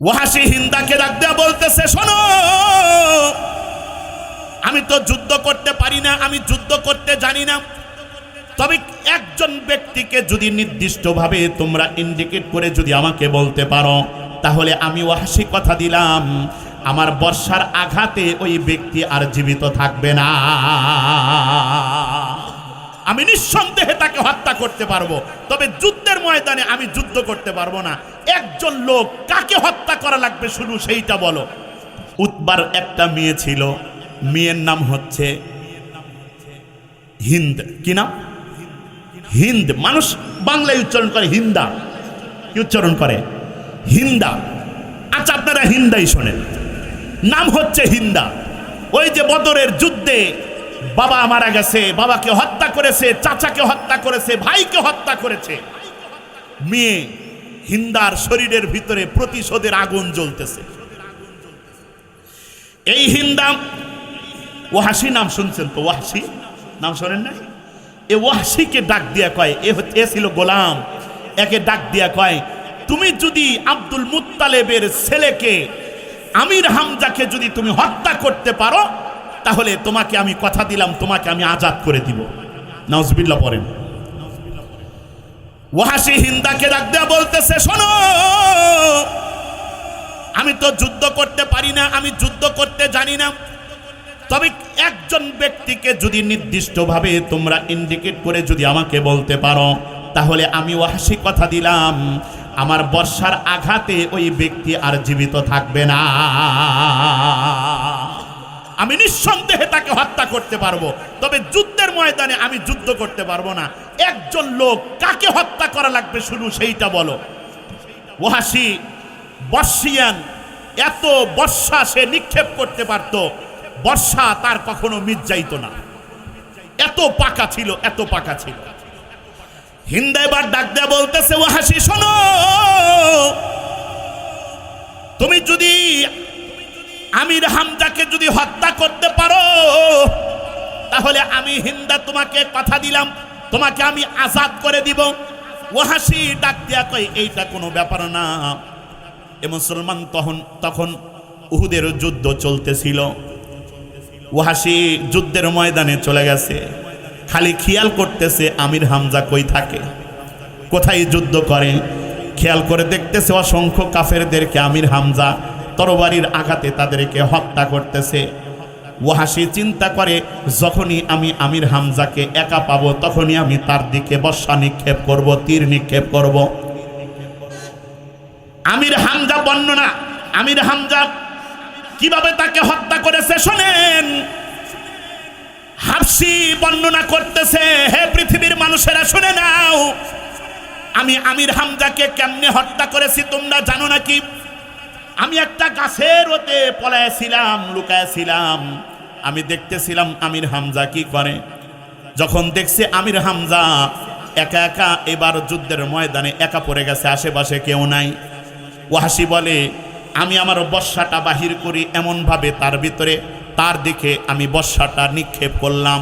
ওয়াহাসি হিন্দাকে ডাক দেয়া বলতেছে, শোনো, আমি তো যুদ্ধ করতে পারি না, আমি যুদ্ধ করতে জানি না। তবে একজন ব্যক্তিকে যদি নির্দিষ্টভাবে তোমরা ইন্ডিকেট করে যদি আমাকে বলতে পারো, তাহলে আমি ওয়াহাসি কথা দিলাম। আমার বর্ষার আঘাতে ওই ব্যক্তি আর জীবিত থাকবে না। আমি নিঃসন্দেহে তাকে হত্যা করতে পারব। তবে যুদ্ধের ময়দানে আমি যুদ্ধ করতে পারব না। একজন লোক কাকে হত্যা করা লাগবে শুধু সেইটা বলো। উৎবার একটা মেয়ে ছিল। মেয়ের নাম হচ্ছে হিন্দ। কি নাম? হিন্দ। মানুষ বাংলায় উচ্চারণ করে হিন্দা। কি উচ্চারণ করে? হিন্দা। আচ্ছা আপনারা হিন্দাই শোনেন। নাম হচ্ছে হিন্দা। ওই যে বদরের যুদ্ধে বাবা মারা গেছে, বাবাকে হত্যা করেছে, চাচাকে হত্যা করেছে, ভাইকে হত্যা করেছে। মেয়ে হিন্দার শরীরের ভিতরে প্রতিশোধের আগুন জ্বলতেছে। এই হিন্দা ওয়াহাসি নাম শুনছেন তো ওয়াহাসি নাম শোনেন না এ ওয়াহাসিকে ডাক দিয়া কয়, এ এ ছিল গোলাম। একে ডাক দিয়া কয়, তুমি যদি আব্দুল মুত্তালেবের ছেলেকে, আমির হামজাকে যদি তুমি হত্যা করতে পারো তাহলে তোমাকে আমি কথা দিলাম, তোমাকে আমি আজাদ করে দিব। নাউজবিল্লাহ পড়েন। ওয়াহাসি হিন্দাকে ডাক দেয়া বলতেছে, শোনো, আমি তো যুদ্ধ করতে পারি না, আমি যুদ্ধ করতে জানি না। তবে একজন ব্যক্তিকে যদি নির্দিষ্টভাবে তোমরা ইন্ডিকেট করে যদি আমাকে বলতে পারো, তাহলে আমি ওয়াহাসি কথা দিলাম। আমার বর্ষার আঘাতে ওই ব্যক্তি আর জীবিত থাকবে না। আমি নিঃসন্দেহে তাকে হত্যা করতে পারব। তবে যুদ্ধের ময়দানে আমি যুদ্ধ করতে পারব না। একজন লোক কাকে হত্যা করা লাগবে শুধু সেইটা বলো। ওহাসি বর্ষিয়ান, এত বর্ষা সে নিক্ষেপ করতে পারত। বর্ষা তার কখনো মিট যাইত না। এত পাকা ছিল, এত পাকা ছিল। হিন্দা এবার ডাক দেয়া বলতেছে ওহাসি শোনো! তুমি যদি আমির হামজাকে যদি হত্যা করতে পারো, তাহলে আমি হিন্দা তোমাকে কথা দিলাম, তোমাকে আমি আজাদ করে দিব। ওহাসি ডাক দিয়া কই এইটা কোনো ব্যাপার না। এ মুসলমান তখন তখন উহুদের যুদ্ধ চলতেছিল। ওহাসি যুদ্ধের ময়দানে চলে গেছে। খালি খেয়াল করতেছে আমির হামজা কই থাকে। কোথায় যুদ্ধ করে? খেয়াল করে দেখতেছে অসংখ্য কাফেরদেরকে আমির হামজা তরবারির আঘাতে তাদেরকে হত্যা করতেছে। ওয়াহাসি চিন্তা করে, যখনই আমি আমির হামজাকে একা পাবো, তখনই আমি তার দিকে বর্ষা নিক্ষেপ করব, তীর নিক্ষেপ করব। আমির হামজা বর্ণনা, আমির হামজা কীভাবে তাকে হত্যা করেছে শোনেন? হাফসি বর্ণনা করতেছে, হে পৃথিবীর মানুষেরা, শুনে নাও, আমি আমির হামজাকে কেমনে হত্যা করেছি তোমরা জানো নাকি? আমি একটা গাছের ওতে পলাইছিলাম, লুকাইছিলাম। আমি দেখতেছিলাম আমির হামজা কি করে। যখন দেখছি আমির হামজা একা একা এবার যুদ্ধের ময়দানে একা পড়ে গেছে, আশেপাশে কেউ নাই। ওয়াহাসি বলে, আমি আমার বর্ষাটা বাহির করি এমনভাবে তার ভিতরে, তার দিকে আমি বর্ষাটা নিক্ষেপ করলাম।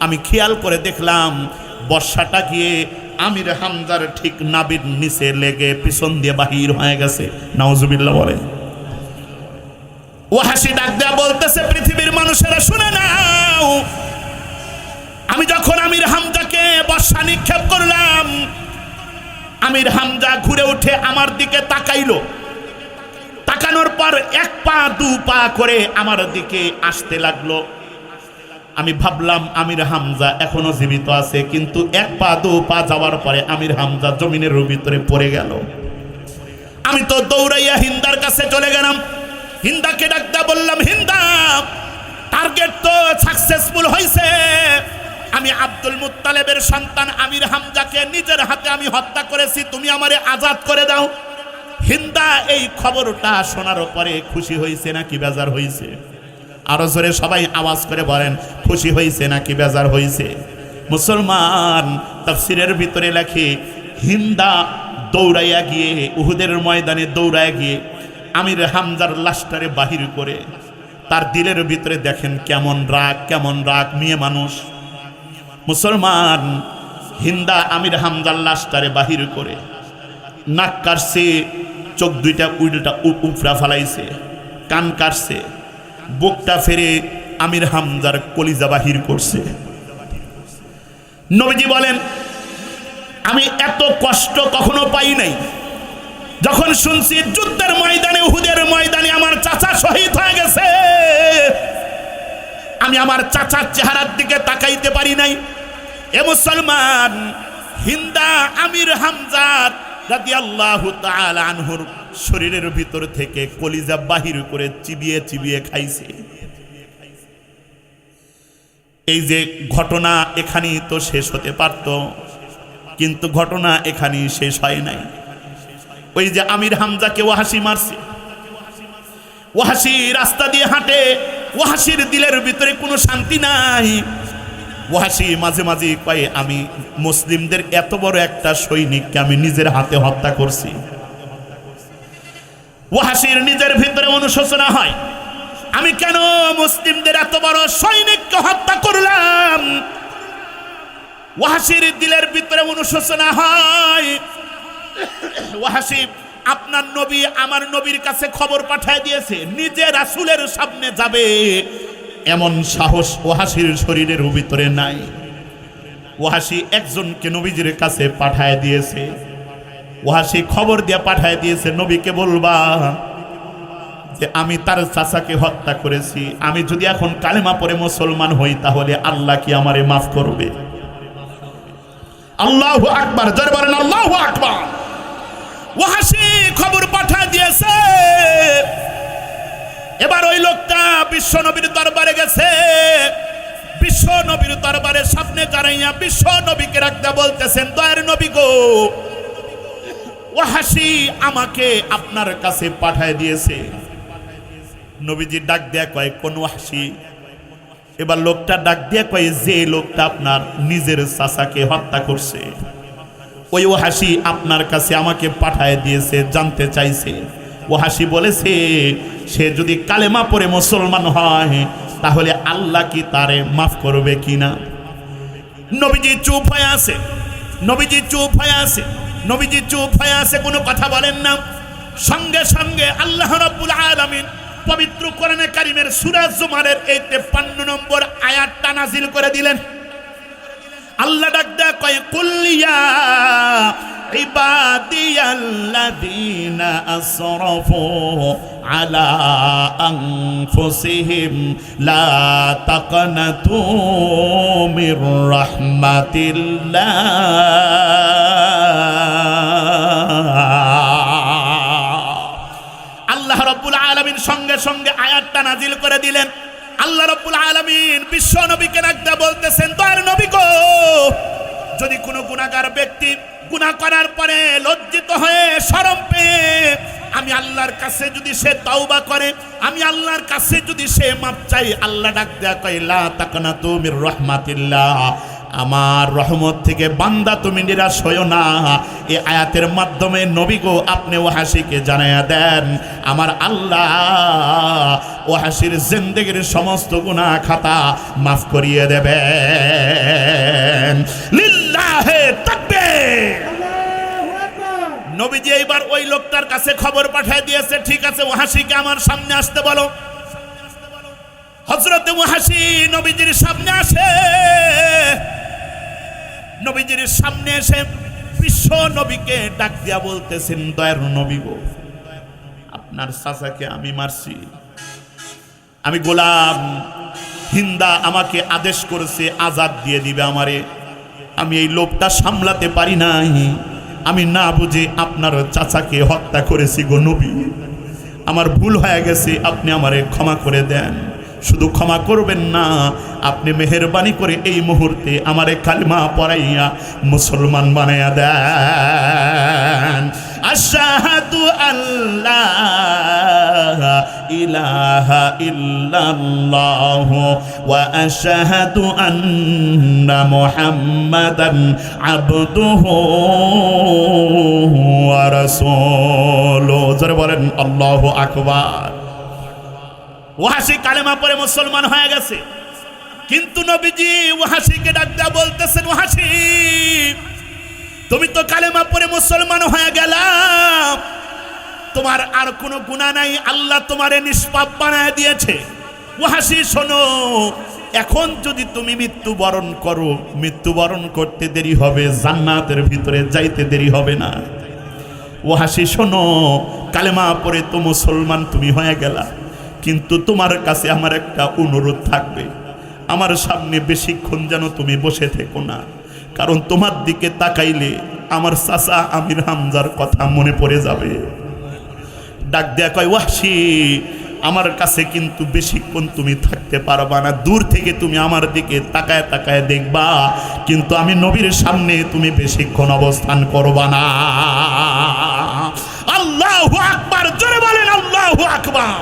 আমি খেয়াল করে দেখলাম, বর্ষাটা গিয়ে আমির হামজার ঠিক নাবির নিচে লেগে পিছন দিয়ে বাহির হয়ে গেছে। নওয়াজুবিল্লাহ বলে। ওয়াহাসি ডাক দেয়া বলতেছে, পৃথিবীর মানুষেরা শুনে নাও। আমি যখন আমির হামজাকে বর্ষা নিক্ষেপ করলাম, আমির হামজা ঘুরে উঠে আমার দিকে তাকাইলো। তাকানোর পর এক পা, দু পা করে আমার দিকে আসতে লাগল। আমি ভাবলাম, আমির হামজা এখনও জীবিত আছে, কিন্তু এক পা, দু পা যাওয়ার পরে আমির হামজা জমিনের ভিতরে পড়ে গেল। আমি তো দৌড়াইয়া হিন্দার কাছে চলে গেলাম। হিন্দাকে ডাকতে বললাম, হিন্দা টার্গেট তো সাকসেসফুল হয়েছে আমি আব্দুল মুত্তালেবের সন্তান আমির হামজাকে নিজের হাতে আমি হত্যা করেছি, তুমি আমারে আজাদ করে দাও। হিন্দা এই খবরটা শোনার পরে খুশি হয়েছে নাকি বেজার হয়েছে আরও জোরে সবাই আওয়াজ করে বলেন, খুশি হয়েছে নাকি বেজার হয়েছে মুসলমান তাফসিরের ভিতরে লেখে, হিন্দা দৌড়াইয়া গিয়ে উহুদের ময়দানে দৌড়াইয়া গিয়ে আমির হামজার লাশটারে বাহির করে তার দিলের ভিতরে দেখেন কেমন রাগ কেমন রাগ, মেয়ে মানুষ। মুসলমান হিন্দা আমির হামজার লাশটারে বাহির করে নাক কাটছে, চোখ দুইটা উল্টা উ- উপরা ফালাইছে, কান কাটছে, বুকটা ফেরে আমির হামজার কলিজা বাহির করছে। নবীজি বলেন, আমি এত কষ্ট কখনো পাই নাই। যখন শুনছি যুদ্ধের ময়দানে, উহুদের ময়দানে আমার চাচা শহীদ হয়ে গেছে, আমি আমার চাচার চেহারার দিকে তাকাইতে পারি নাই। এ মুসলমান, হিন্দা আমির হামজাদ আনহুর শরীরের ভিতর থেকে কলিজা বাহির করে চিবিয়ে চিবিয়ে খাইছে। এই যে ঘটনা এখানেই তো শেষ হতে পারত, কিন্তু ঘটনা এখানেই শেষ হয় নাই। ওই যে আমির হামজাকে ওয়াহাসি মারছে। ওয়াহাসি রাস্তা দিয়ে হাঁটে ওয়াহাসির দিলের ভিতরে কোনো শান্তি নাই। ওয়াহাসি মাঝে মাঝে কয়ে, আমি মুসলিমদের এত বড় একটা সৈনিককে আমি নিজের হাতে হত্যা করছি। ওয়াহাসির নিজের ভিতরে অনুশোচনা হয়, আমি কেন মুসলিমদের এত বড় সৈনিককে হত্যা করলাম? ওয়াহাসির দিলের ভিতরে অনুশোচনা হয় ওয়াহাসিব আপনার নবী আমার নবীর কাছে খবর পাঠায় দিয়েছে, নিজে রাসূলের সামনে যাবে। এমন সাহস ওয়াহাসির শরীরের ভিতরে নাই। ওয়াহাসি একজনকে নবীজির কাছে পাঠায় দিয়েছে। ওয়াহাসি খবর দিয়ে পাঠায় দিয়েছে, নবীকে বলবা যে আমি তার চাচাকে হত্যা করেছি। আমি যদি এখন কালেমা পরে মুসলমান হই, তাহলে আল্লাহ কি আমারে মাফ করবে? আল্লাহ আকবার, জোরে বলেন আল্লাহ আকবার। ওয়াহাসি খবর পাঠা দিয়েছে। এবার ওই লোকটা বিশ্ব নবীর দরবারে গেছে। বিশ্ব নবীর দরবারে সামনে দাঁড়াইয়া বিশ্ব নবীকে রাখতে বলতেছেন, দয়ের নবী গো ওয়াহাসি আমাকে আপনার কাছে পাঠায় দিয়েছে। নবীজি ডাক দেয়া কয়, কোন ওয়াহাসি এবার লোকটা ডাক দিয়ে কয়, যে লোকটা আপনার নিজের চাচাকে হত্যা করছে। ওই ও হাসি আপনার কাছে আমাকে পাঠায় দিয়েছে, জানতে চাইছে। ও হাসি বলেছে, সে যদি কালেমা পরে মুসলমান হয়, তাহলে আল্লাহ কি তারে মাফ করবে কিনা? নবীজি চুপ হয়ে আছে, নবীজি চুপ হয়ে আছে, নবীজি চুপ হয়ে আছে, কোনো কথা বলেন না। সঙ্গে সঙ্গে আল্লাহ রাব্বুল আলামিন পবিত্র কোরআনে কারিমের সূরা জুমারের এই 53 নম্বর আয়াতটা নাজিল করে দিলেন। আল্লাহ দেয়া কয় কুল্লিয়া ইবাদিয়াল্লাযীনা আসরাফু আলা আনফুসিহিম লা তাকনাতু মির রাহমাতিল্লাহ আল্লাহ রব্বুল আলামিন সঙ্গে সঙ্গে আয়াতটা নাজিল করে দিলেন। আল্লাহ রব্বুল আলামিন বিশ্ব নবীকে রাখতে বলতেছেন, দয়ার নবী গো। যদি কোনো গুণাগার ব্যক্তি গুনাহ করার পরে লজ্জিত হয়ে শরম পেয়ে আমি আল্লাহর কাছে যদি সে তাওবা করে, আমি আল্লাহর কাছে যদি সে মাপ চাই, আল্লাহ ডাক দেয়া কয়, লা তাকনা তুমির রহমাতিল্লাহ। আমার রহমত থেকে বান্দা তুমি নিরাশ হইও না। এ আয়াতের মাধ্যমে নবী গো, আপনি ওহাসিকে জানাইয়া দেন, আমার আল্লাহ ওহাসির জিন্দেগির সমস্ত গুনাহ খাতা মাফ করিয়ে দেবেন। লিল্লাহে নবীজি এইবার ওই লোকটার কাছে খবর পাঠিয়ে দিয়েছে, ঠিক আছে ওহাসিকে আমার সামনে আসতে বলো। হজরত ওহাসি নবীজির সামনে আসে। নবীজির সামনে এসে বিশ্ব নবীকে ডাক দিয়া বলতেছেন, দয়ার নবী গো, আপনার চাচাকে আমি মারছি। আমি গোলাম, হিন্দা আমাকে আদেশ করেছে, আজাদ দিয়ে দিবে আমারে। আমি এই লোভটা সামলাতে পারি নাই। আমি না বুঝে আপনার চাচাকে হত্যা করেছি গো নবী। আমার ভুল হয়ে গেছে, আপনি আমারে ক্ষমা করে দেন। শুধু ক্ষমা করবেন না, আপনি মেহরবানি করে এই মুহূর্তে আমারে কালিমা পড়াইয়া মুসলমান বানাইয়া দেন। আশাহাদু আল্লাহ ওয়া আশহাদু আন্না মুহাম্মাদান আবদুহু ওয়া রাসূলুহু জোরে বলেন, আল্লাহু আকবার। ওয়াহাসি কালেমা পরে মুসলমান হয়ে গেছে। কিন্তু নবীজি ওয়াহাসিকে ডাক দেয়া বলতেছেন ওয়াহাসি তুমি তো কালেমা পরে মুসলমান হয়ে গেলাম। তোমার আর কোনো গুণা নাই, আল্লাহ তোমারে নিষ্পাপ বানায় দিয়েছে। ওয়াহাসি শোনো, এখন যদি তুমি মৃত্যুবরণ করো, মৃত্যুবরণ করতে দেরি হবে, জান্নাতের ভিতরে যাইতে দেরি হবে না। ও হাসি শোনো, কালেমা পরে তো মুসলমান তুমি হয়ে গেলা, কিন্তু তোমার কাছে আমার একটা অনুরোধ থাকবে। আমার সামনে বেশিক্ষণ যেন তুমি বসে থেকো না, কারণ তোমার দিকে তাকাইলে আমার চাচা আমির হামজার কথা মনে পড়ে যাবে। ডাক দেয়া কয় ওয়াসি আমার কাছে কিন্তু বেশিক্ষণ তুমি থাকতে পারবা না। দূর থেকে তুমি আমার দিকে তাকায় তাকায় দেখবা, কিন্তু আমি নবীর সামনে তুমি বেশিক্ষণ অবস্থান করবা না। আল্লাহু আকবার, জোরে বলেন, আল্লাহু আকবার।